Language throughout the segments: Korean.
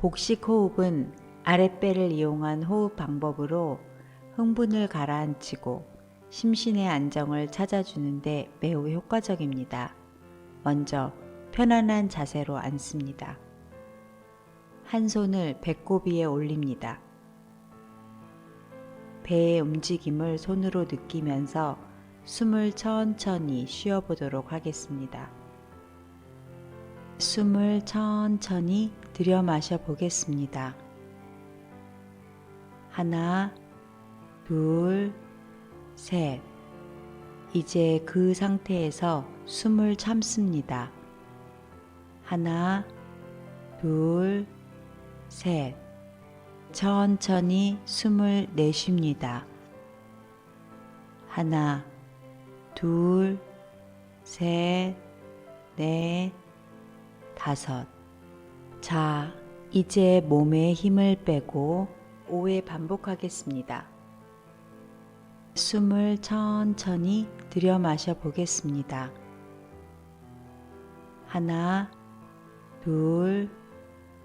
복식 호흡은 아랫배를 이용한 호흡 방법으로 흥분을 가라앉히고 심신의 안정을 찾아주는데 매우 효과적입니다. 먼저 편안한 자세로 앉습니다. 한 손을 배꼽 위에 올립니다. 배의 움직임을 손으로 느끼면서 숨을 천천히 쉬어보도록 하겠습니다. 숨을 천천히 들여 마셔 보겠습니다. 하나, 둘, 셋. 이제 그 상태에서 숨을 참습니다. 하나, 둘, 셋. 천천히 숨을 내쉽니다. 하나, 둘, 셋, 넷, 다섯. 자, 이제 몸에 힘을 빼고 5회 반복하겠습니다. 숨을 천천히 들여 마셔 보겠습니다. 하나, 둘,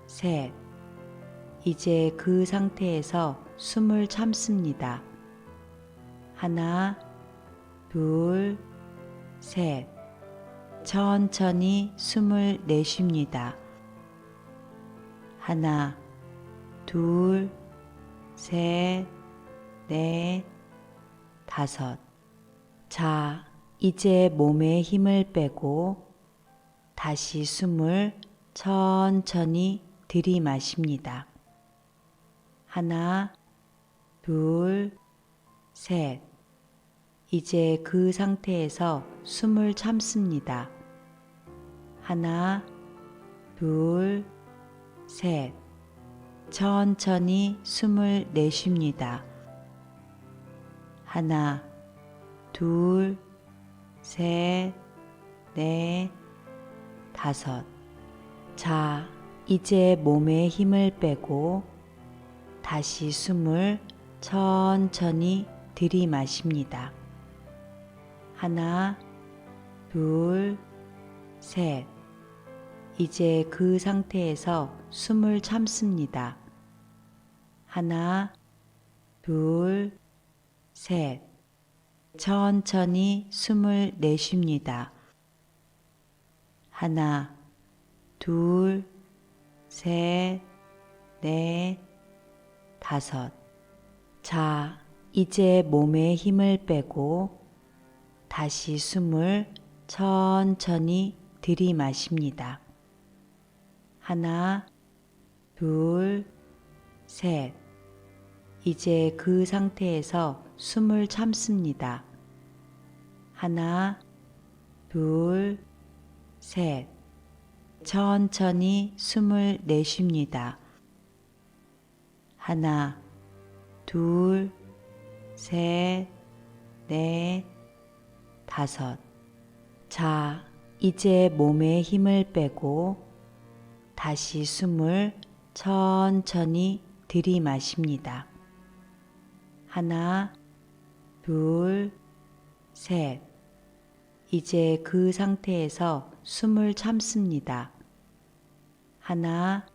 셋. 이제 그 상태에서 숨을 참습니다. 하나, 둘, 셋. 천천히 숨을 내쉽니다. 하나, 둘, 셋, 넷, 다섯. 자, 이제 몸에 힘을 빼고 다시 숨을 천천히 들이마십니다. 하나, 둘, 셋. 이제 그 상태에서 숨을 참습니다. 하나, 둘, 셋. 천천히 숨을 내쉽니다. 하나, 둘, 셋, 넷, 다섯. 자, 이제 몸에 힘을 빼고 다시 숨을 천천히 들이마십니다. 하나, 둘, 셋. 이제 그 상태에서 숨을 참습니다. 하나, 둘, 셋. 천천히 숨을 내쉽니다. 하나, 둘, 셋, 넷, 다섯. 자, 이제 몸에 힘을 빼고 다시 숨을 천천히 들이마십니다. 하나, 둘, 셋. 이제 그 상태에서 숨을 참습니다. 하나, 둘, 셋. 천천히 숨을 내쉽니다. 하나, 둘, 셋, 넷, 다섯. 자, 이제 몸에 힘을 빼고 다시 숨을 천천히 들이마십니다. 하나, 둘, 셋. 이제 그 상태에서 숨을 참습니다. 하나,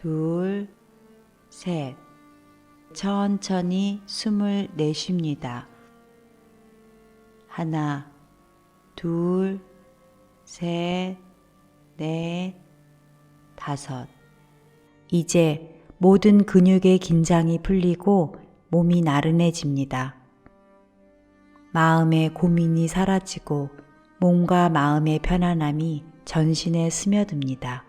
둘, 셋. 천천히 숨을 내쉽니다. 하나, 둘, 셋, 넷, 다섯. 이제 모든 근육의 긴장이 풀리고 몸이 나른해집니다. 마음의 고민이 사라지고 몸과 마음의 편안함이 전신에 스며듭니다.